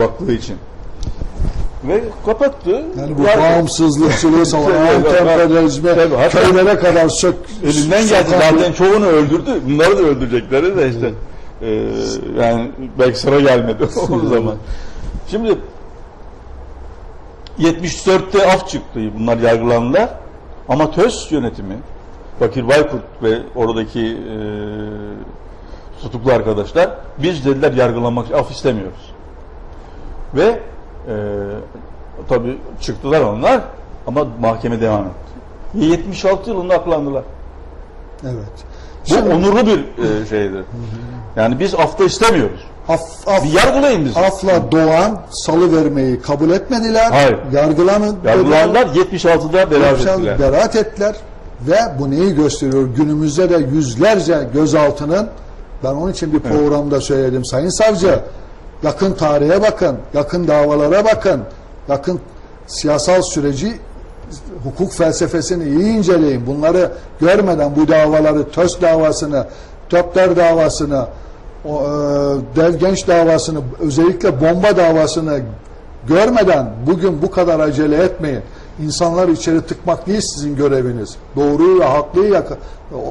baktığı için. Ve kapattı. Yani bu Yargı- bağımsızlıkçılığı savunan Evet, emperyalizme Tabii, hatta- köylere kadar sök Elinden geldi zaten çoğunu öldürdü. Bunları da öldürecekleri de işte. Ee, yani belki sıra gelmedi o zaman. Şimdi 74'te af çıktı bunlar yargılandılar. Ama TÖS yönetimi Bakir Baykurt ve oradaki e, tutuklu arkadaşlar biz dediler yargılanmak af istemiyoruz. Ve e, tabi çıktılar onlar ama mahkeme devam etti. Ve 76 yılında aklandılar. Evet. Bu Şimdi onurlu bir e, şeydir. Yani biz afta istemiyoruz. af, af, Bir yargılayın bizi. afla doğan salı vermeyi kabul etmediler. Hayır. Yargılanın Yargılandılar 76'da beraat ettiler. beraat ettiler ve bu neyi gösteriyor? Günümüzde de yüzlerce gözaltının ben onun için bir programda söyledim. Sayın savcı yakın tarihe bakın, yakın davalara bakın, yakın siyasal süreci hukuk felsefesini iyi inceleyin. Bunları görmeden bu davaları, TÖS davasını, TÖPTER davasını, e, Dev Genç davasını, özellikle bomba davasını görmeden bugün bu kadar acele etmeyin. İnsanlar içeri tıkmak değil sizin göreviniz. Doğruyu ve haklıyı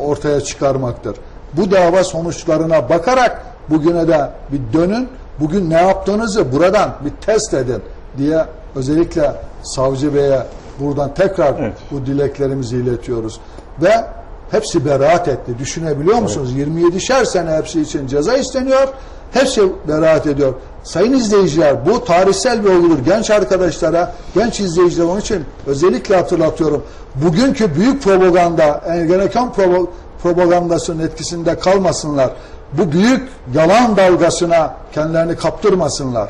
ortaya çıkarmaktır. Bu dava sonuçlarına bakarak bugüne de bir dönün. Bugün ne yaptığınızı buradan bir test edin diye özellikle savcı beye buradan tekrar Evet. bu dileklerimizi iletiyoruz. Ve hepsi beraat etti. Düşünebiliyor musunuz? 27'şer sene hepsi için ceza isteniyor. Hepsi beraat ediyor. Sayın izleyiciler bu tarihsel bir olgudur. Genç arkadaşlara, genç izleyiciler onun için özellikle hatırlatıyorum. Bugünkü büyük propaganda, Ergenekon propagandasının etkisinde kalmasınlar. Bu büyük yalan dalgasına kendilerini kaptırmasınlar.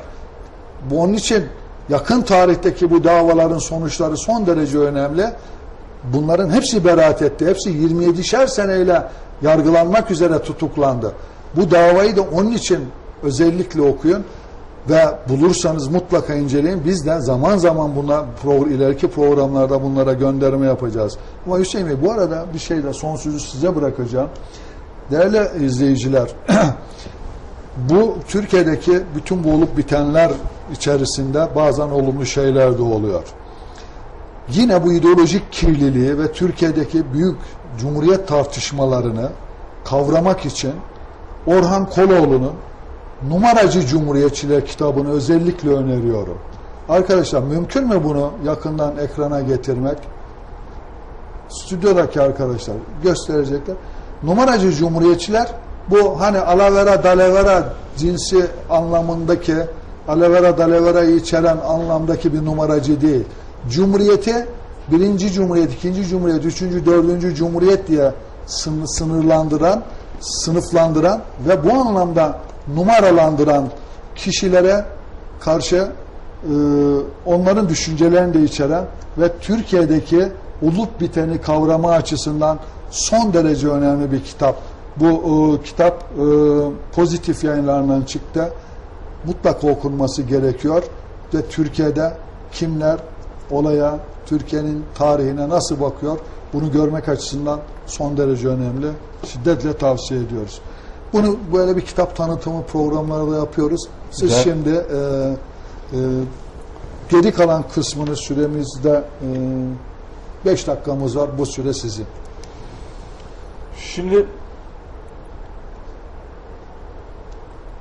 Bu onun için yakın tarihteki bu davaların sonuçları son derece önemli. Bunların hepsi beraat etti. Hepsi 27'şer seneyle yargılanmak üzere tutuklandı. Bu davayı da onun için özellikle okuyun ve bulursanız mutlaka inceleyin. Biz de zaman zaman buna ileriki programlarda bunlara gönderme yapacağız. Ama Hüseyin Bey bu arada bir şey de son sözü size bırakacağım. Değerli izleyiciler, bu Türkiye'deki bütün bu olup bitenler içerisinde bazen olumlu şeyler de oluyor. Yine bu ideolojik kirliliği ve Türkiye'deki büyük cumhuriyet tartışmalarını kavramak için Orhan Koloğlu'nun Numaracı Cumhuriyetçiler kitabını özellikle öneriyorum. Arkadaşlar mümkün mü bunu yakından ekrana getirmek? Stüdyodaki arkadaşlar gösterecekler. Numaracı Cumhuriyetçiler bu hani alavera dalevera cinsi anlamındaki alavera dalevera'yı içeren anlamdaki bir numaracı değil. Cumhuriyeti birinci cumhuriyet, ikinci cumhuriyet, üçüncü, dördüncü cumhuriyet diye sın- sınırlandıran, sınıflandıran ve bu anlamda numaralandıran kişilere karşı e, onların düşüncelerini de içeren ve Türkiye'deki olup biteni kavrama açısından son derece önemli bir kitap. Bu e, kitap e, pozitif yayınlarından çıktı. Mutlaka okunması gerekiyor ve Türkiye'de kimler olaya, Türkiye'nin tarihine nasıl bakıyor bunu görmek açısından son derece önemli. Şiddetle tavsiye ediyoruz. Bunu böyle bir kitap tanıtımı programları da yapıyoruz. Siz Güzel. şimdi e, e, geri kalan kısmını süremizde 5 dakikamız var. Bu süre sizin. Şimdi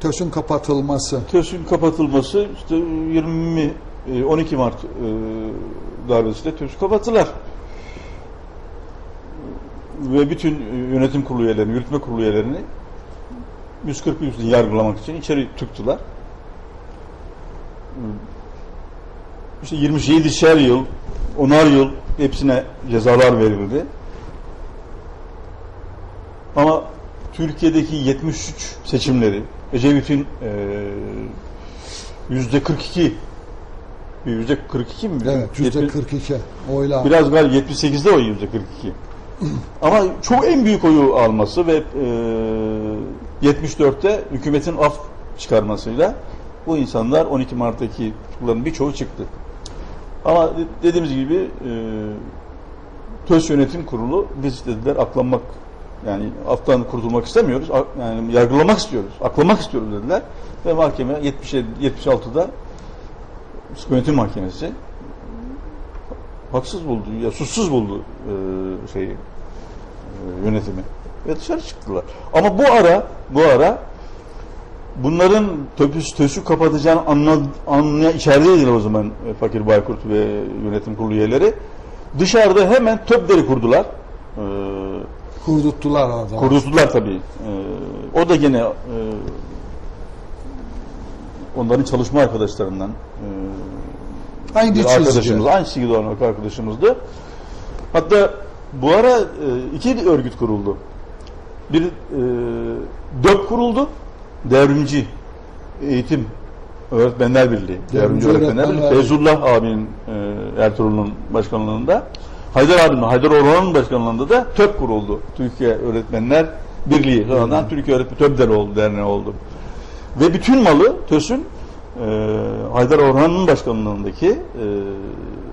TÖS'ün kapatılması. TÖS'ün kapatılması işte 20 e, 12 Mart e, darbesiyle TÖS'ü kapattılar. Ve bütün yönetim kurulu üyelerini, yürütme kurulu üyelerini 140 yüzden yargılamak için içeri tıktılar. İşte 27'şer yıl, 10'ar yıl hepsine cezalar verildi. Ama Türkiye'deki 73 seçimleri Ecevit'in eee yüzde 42 yüzde 42 mi? Evet, yüzde Yetmiş- 42 oyla. Biraz galiba 78'de o yüzde 42. Ama çok en büyük oyu alması ve e, 74'te hükümetin af çıkarmasıyla bu insanlar 12 Mart'taki tutukluların birçoğu çıktı. Ama de- dediğimiz gibi e, TÖS Yönetim Kurulu biz dediler aklanmak yani aftan kurtulmak istemiyoruz. Yani yargılamak istiyoruz. Aklamak istiyoruz dediler. Ve mahkeme 70 76'da Yönetim Mahkemesi haksız buldu, ya suçsuz buldu e, şeyi e, yönetimi ve dışarı çıktılar. Ama bu ara bu ara bunların töpüs tösü kapatacağını anla, anlaya içerideydiler o zaman e, Fakir Baykurt ve yönetim kurulu üyeleri. Dışarıda hemen töpleri kurdular. E, Kurduttular orada. Kurdurttular tabii. Ee, o da gene e, onların çalışma arkadaşlarından e, Aynı bir arkadaşımız, aynı çizgide olan arkadaşımızdı. Hatta bu ara e, iki örgüt kuruldu. Bir e, DÖP kuruldu, Devrimci Eğitim Öğretmenler Birliği, Devrimci Devrimci Öğretmenler Öğretmenler Birliği. Feyzullah abinin e, Ertuğrul'un başkanlığında, Haydar abinin, Haydar Orhan'ın başkanlığında da TÖP kuruldu. Türkiye Öğretmenler Birliği. Sonradan Türkiye Öğretmen TÖP oldu, derneği oldu. Ve bütün malı TÖS'ün e, Haydar Orhan'ın başkanlığındaki e,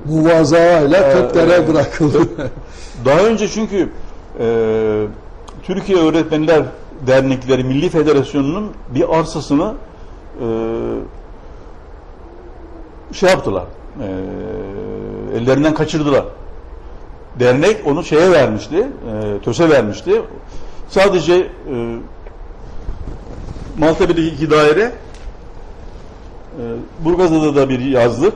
Muvaza ile evet. bırakıldı. daha önce çünkü e, Türkiye Öğretmenler Dernekleri Milli Federasyonu'nun bir arsasını e, şey yaptılar. E, ellerinden kaçırdılar. Dernek onu şeye vermişti, e, TÖS'e vermişti. Sadece e, Maltepe'deki iki daire, e, Burgazada da bir yazlık,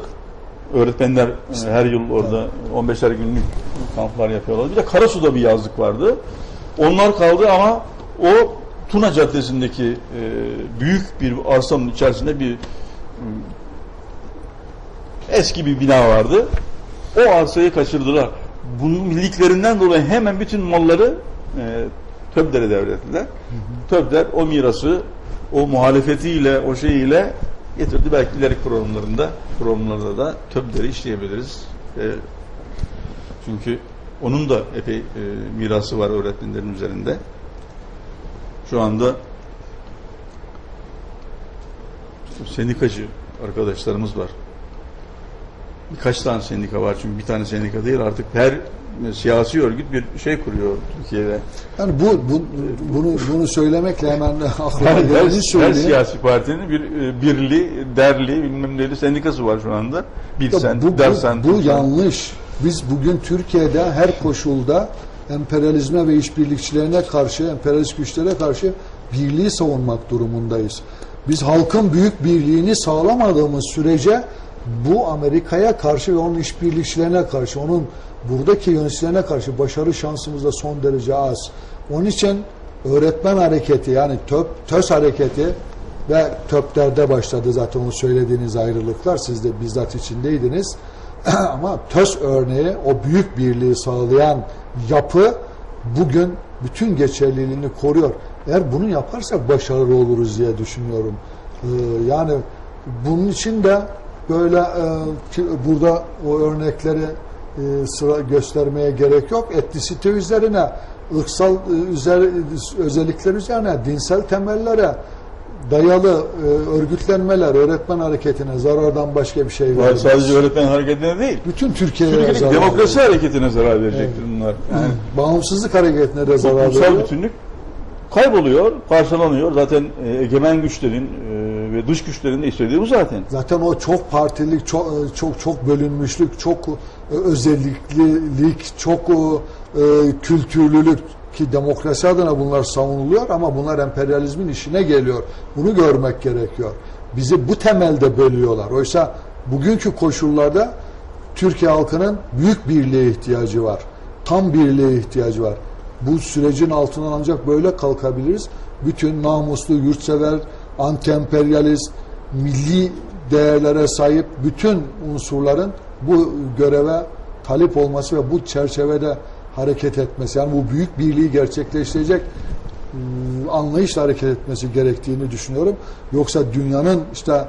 öğretmenler e, her yıl orada 15'er günlük kamplar yapıyorlar. Bir de Karasu'da bir yazlık vardı. Onlar kaldı ama o Tuna Caddesi'ndeki e, büyük bir arsanın içerisinde bir eski bir bina vardı. O arsayı kaçırdılar. Bunun milliklerinden dolayı hemen bütün malları e, Töbder'e devrettiler. Töbder o mirası o muhalefetiyle, o şeyiyle getirdi. Belki ileriki programlarında programlarda da Töbder'i işleyebiliriz. E, çünkü onun da epey e, mirası var öğretmenlerin üzerinde. Şu anda sendikacı arkadaşlarımız var. Birkaç tane sendika var çünkü bir tane sendika değil artık her siyasi örgüt bir şey kuruyor Türkiye'de. Yani bu, bu bunu bunu söylemekle hemen aklıma Her, her, her siyasi partinin bir e, birli, derli, bilmem neli sendikası var şu anda. Bir Ya sen, bu, dersen. bu, bu yanlış. Biz bugün Türkiye'de her koşulda emperyalizme ve işbirlikçilerine karşı, emperyalist güçlere karşı birliği savunmak durumundayız. Biz halkın büyük birliğini sağlamadığımız sürece bu Amerika'ya karşı ve onun işbirlikçilerine karşı, onun buradaki yöneticilerine karşı başarı şansımız da son derece az. Onun için öğretmen hareketi yani TÖP, TÖS hareketi ve TÖP'lerde başladı zaten o söylediğiniz ayrılıklar. Siz de bizzat içindeydiniz. Ama TÖS örneği o büyük birliği sağlayan yapı bugün bütün geçerliliğini koruyor. Eğer bunu yaparsak başarılı oluruz diye düşünüyorum. Ee, yani bunun için de böyle e, burada o örnekleri e, sıra göstermeye gerek yok. Etnisite üzerine, ırksal e, üzer, özellikler üzerine, dinsel temellere dayalı e, örgütlenmeler, öğretmen hareketine zarardan başka bir şey vermez. sadece öğretmen hareketine değil. Bütün Türkiye'ye Türkiye'deki zarar demokrasi veriyor. hareketine zarar verecektir bunlar. Yani Bağımsızlık hareketine de zarar toplumsal veriyor. bütünlük kayboluyor, parçalanıyor. Zaten e, egemen güçlerin e, ve dış güçlerin de istediği bu zaten. Zaten o çok partilik, çok e, çok çok bölünmüşlük, çok e, özelliklilik, çok e, kültürlülük ki demokrasi adına bunlar savunuluyor ama bunlar emperyalizmin işine geliyor. Bunu görmek gerekiyor. Bizi bu temelde bölüyorlar. Oysa bugünkü koşullarda Türkiye halkının büyük birliğe ihtiyacı var. Tam birliğe ihtiyacı var. Bu sürecin altından ancak böyle kalkabiliriz. Bütün namuslu, yurtsever, anti-emperyalist, milli değerlere sahip bütün unsurların bu göreve talip olması ve bu çerçevede hareket etmesi yani bu büyük birliği gerçekleştirecek ıı, anlayışla hareket etmesi gerektiğini düşünüyorum. Yoksa dünyanın işte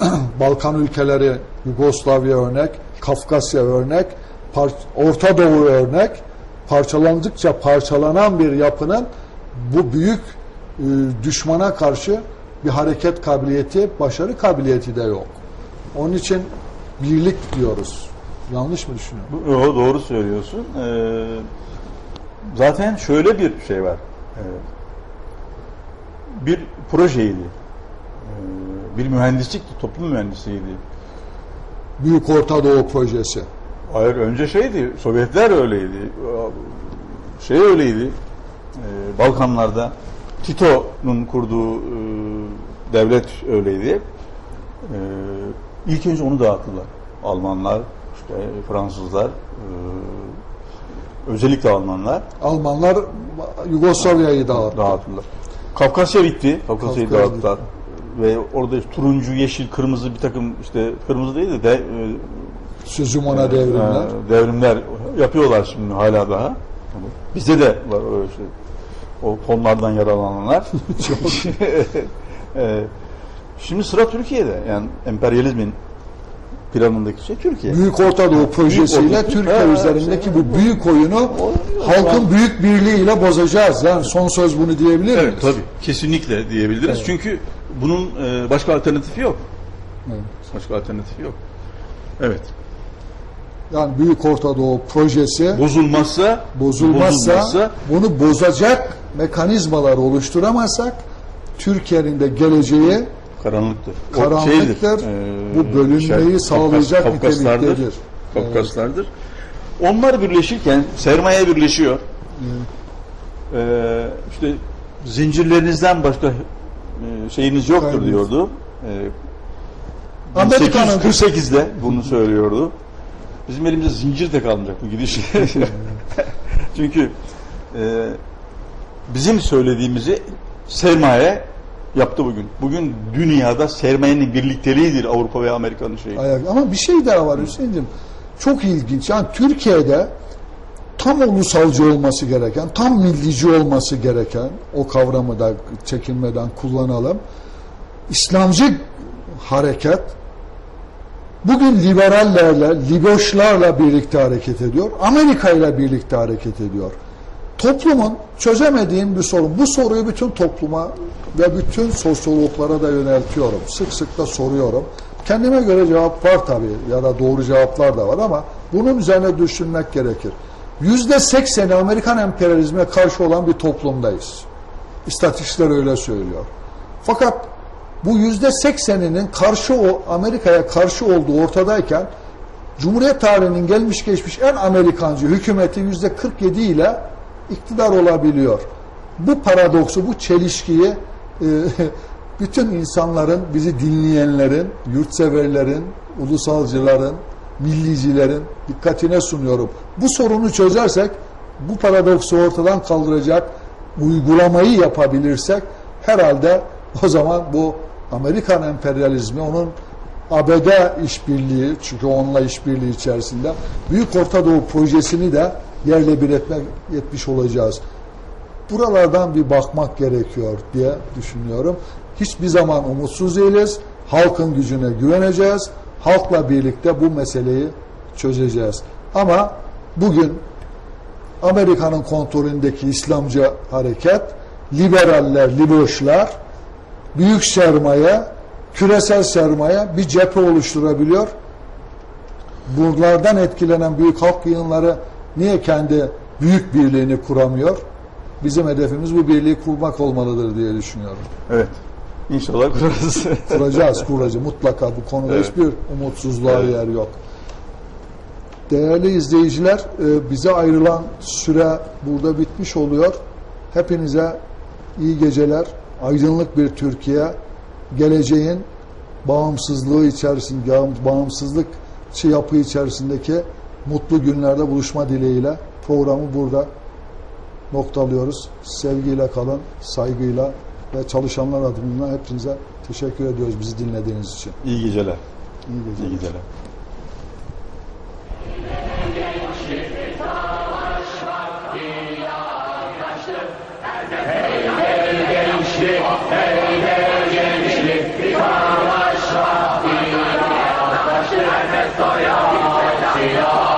Balkan ülkeleri, Yugoslavya örnek, Kafkasya örnek, Orta Doğu örnek, parçalandıkça parçalanan bir yapının bu büyük e, düşmana karşı bir hareket kabiliyeti, başarı kabiliyeti de yok. Onun için birlik diyoruz. Yanlış mı düşünüyorum? Yo, doğru söylüyorsun. Ee, zaten şöyle bir şey var. Ee, bir projeydi. Ee, bir mühendislikti, toplum mühendisliğiydi. Büyük Orta Doğu Projesi. Hayır önce şeydi, Sovyetler öyleydi. Şey öyleydi. Ee, Balkanlarda Tito'nun kurduğu e, devlet öyleydi. Ee, ilk önce onu dağıttılar. Almanlar, işte Fransızlar, e, özellikle Almanlar Almanlar Yugoslavya'yı dağıttı. dağıttılar. Kafkasya bitti. Kafkasya'yı Kafkasya dağıttılar. Ve orada işte turuncu, yeşil, kırmızı bir takım işte kırmızı değil de, de e, Sözümona devrimler. e, devrimler yapıyorlar şimdi hala daha. Bizde de var öyle şey. O tonlardan yaralananlar. E, şimdi sıra Türkiye'de. Yani emperyalizmin planındaki şey Türkiye. Büyük Orta Doğu projesiyle Orta- Türkiye Ha, üzerindeki şey- bu büyük oyunu halkın büyük birliğiyle bozacağız. Yani son söz bunu diyebilir miyiz? Evet tabii. Kesinlikle diyebiliriz. Evet. Çünkü bunun e, başka alternatifi yok. Evet. Başka alternatifi yok. Evet. Yani Büyük Orta Doğu projesi Bozulmazsa bozulmazsa, bozulmazsa bunu bozacak mekanizmalar oluşturamazsak Türkiye'nin de geleceği karanlıktır. Karanlıktır. şeydir, Bu bölünmeyi sağlayacak Kafkaslardır. niteliktedir. Kafkaslardır. Onlar birleşirken sermaye birleşiyor. Ee, işte zincirlerinizden başka e, şeyiniz yoktur Kaybınız. diyordu. Ee, Amerika'nın 1848'de bunu söylüyordu. Bizim elimizde zincir de kalmayacak bu gidiş. Çünkü e, bizim söylediğimizi sermaye yaptı bugün. Bugün dünyada sermayenin birlikteliğidir Avrupa ve Amerika'nın şeyi. ayak ama bir şey daha var Hüseyin'cim. Çok ilginç. Yani Türkiye'de tam ulusalcı olması gereken, tam millici olması gereken o kavramı da çekinmeden kullanalım. İslamcı hareket bugün liberallerle, liboşlarla birlikte hareket ediyor. Amerika ile birlikte hareket ediyor. Toplumun çözemediğim bir sorun. Bu soruyu bütün topluma ve bütün sosyologlara da yöneltiyorum. Sık sık da soruyorum. Kendime göre cevap var tabii ya da doğru cevaplar da var ama bunun üzerine düşünmek gerekir. Yüzde sekseni Amerikan emperyalizmine karşı olan bir toplumdayız. İstatistikler öyle söylüyor. Fakat bu yüzde sekseninin karşı o Amerika'ya karşı olduğu ortadayken Cumhuriyet tarihinin gelmiş geçmiş en Amerikancı hükümeti yüzde 47 ile iktidar olabiliyor. Bu paradoksu, bu çelişkiyi e, bütün insanların, bizi dinleyenlerin, yurtseverlerin, ulusalcıların, millicilerin dikkatine sunuyorum. Bu sorunu çözersek, bu paradoksu ortadan kaldıracak uygulamayı yapabilirsek herhalde o zaman bu Amerikan emperyalizmi onun ABD işbirliği çünkü onunla işbirliği içerisinde Büyük Orta Doğu projesini de yerle bir etmek etmiş olacağız. Buralardan bir bakmak gerekiyor diye düşünüyorum. Hiçbir zaman umutsuz değiliz. Halkın gücüne güveneceğiz. Halkla birlikte bu meseleyi çözeceğiz. Ama bugün Amerika'nın kontrolündeki İslamcı hareket, liberaller, liboşlar, büyük sermaye, küresel sermaye bir cephe oluşturabiliyor. Bunlardan etkilenen büyük halk yığınları niye kendi büyük birliğini kuramıyor? Bizim hedefimiz bu birliği kurmak olmalıdır diye düşünüyorum. Evet. İnşallah kurarız. Kuracağız, kuracağız. Mutlaka bu konuda Evet. hiçbir umutsuzluğa Evet. yer yok. Değerli izleyiciler, e, bize ayrılan süre burada bitmiş oluyor. Hepinize iyi geceler, aydınlık bir Türkiye, geleceğin bağımsızlığı içerisinde, bağımsızlık yapı içerisindeki mutlu günlerde buluşma dileğiyle programı burada noktalıyoruz. Sevgiyle kalın, saygıyla ve çalışanlar adına hepinize teşekkür ediyoruz bizi dinlediğiniz için. İyi geceler. İyi geceler. İyi geceler. Hey. Jai